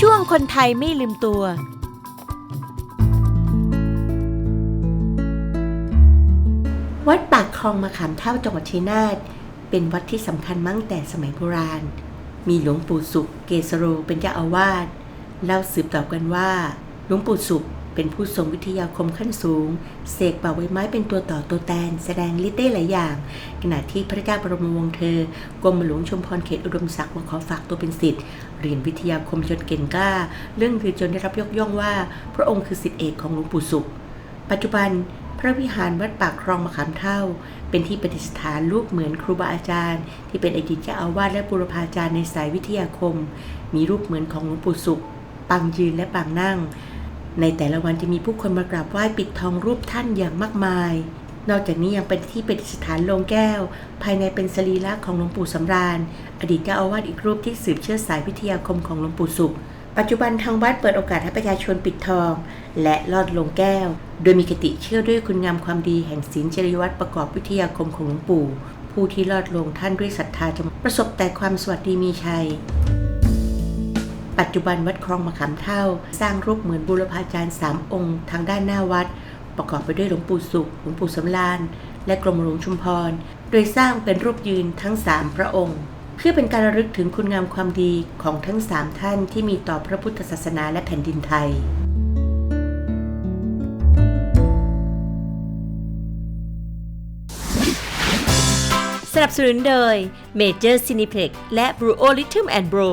ช่วงคนไทยไม่ลืมตัว วัดปากคลองมะขามเท่าจังหวัดชัยนาทเป็นวัดที่สำคัญมั่งแต่สมัยโบราณ มีหลวงปู่สุขเกษโรเป็นเจ้าอาวาสเล่าสืบต่อกันว่า หลวงปู่สุข เป็นผู้ทรงวิทยาคมขั้นสูง เสกเป่าใบไม้เป็นตัวต่อตัวแตน แสดงฤทธิ์ได้หลายอย่าง ขณะที่พระเจ้าบรมวงศ์เธอกรมหลวงชุมพรเขตอุดมศักดิ์มาขอฝากตัวเป็นศิษย์เรียนวิทยาคมจนเก่งกล้า เรื่องคือจนได้รับยกย่องว่า พระองค์คือศิษย์เอกของหลวงปู่สุข ปัจจุบันพระวิหารวัดปากคลองมะขามเท่า เป็นที่ประดิษฐานรูปเหมือนครูบาอาจารย์ ที่เป็นอดีตเจ้าอาวาสและบุรพาจารย์ในสายวิทยาคม มีรูปเหมือนของหลวงปู่สุขปางยืนและปางนั่ง ในแต่ละวันจะมีผู้คนมากราบไหว้ปิดทองรูปท่านอย่างมากมาย นอกจากนี้ยังเป็นที่ประดิษฐานโลงแก้ว ภายในเป็นสรีระของหลวงปู่สำราญ อดีตเจ้าอาวาสอีกรูปที่สืบเชื้อสายวิทยาคมของหลวงปู่สุข ปัจจุบันทางวัดเปิดโอกาสให้ประชาชนปิดทอง และลอดลงแก้ว โดยมีคติเชื่อด้วยคุณงามความดีแห่งศีลจริยวัตรประกอบวิทยาคมของหลวงปู่ ผู้ที่ลอดลงท่านด้วยศรัทธาจะประสบแต่ความสวัสดีมีชัย ปัจจุบันวัดคลองมะขามเท่า สร้างรูปเหมือนบูรพาจารย์สามองค์ทางด้านหน้าวัด ประกอบไปด้วยหลวงปู่สุข หลวงปู่สำราญและกรมหลวงชุมพร โดยสร้างเป็นรูปยืนทั้งสามพระองค์ เพื่อเป็นการระลึกถึงคุณงามความดีของทั้งสามท่านที่มีต่อพระพุทธศาสนาและแผ่นดินไทยสนับสนุนโดย Major Cineplex และ Bro Lithium and Bro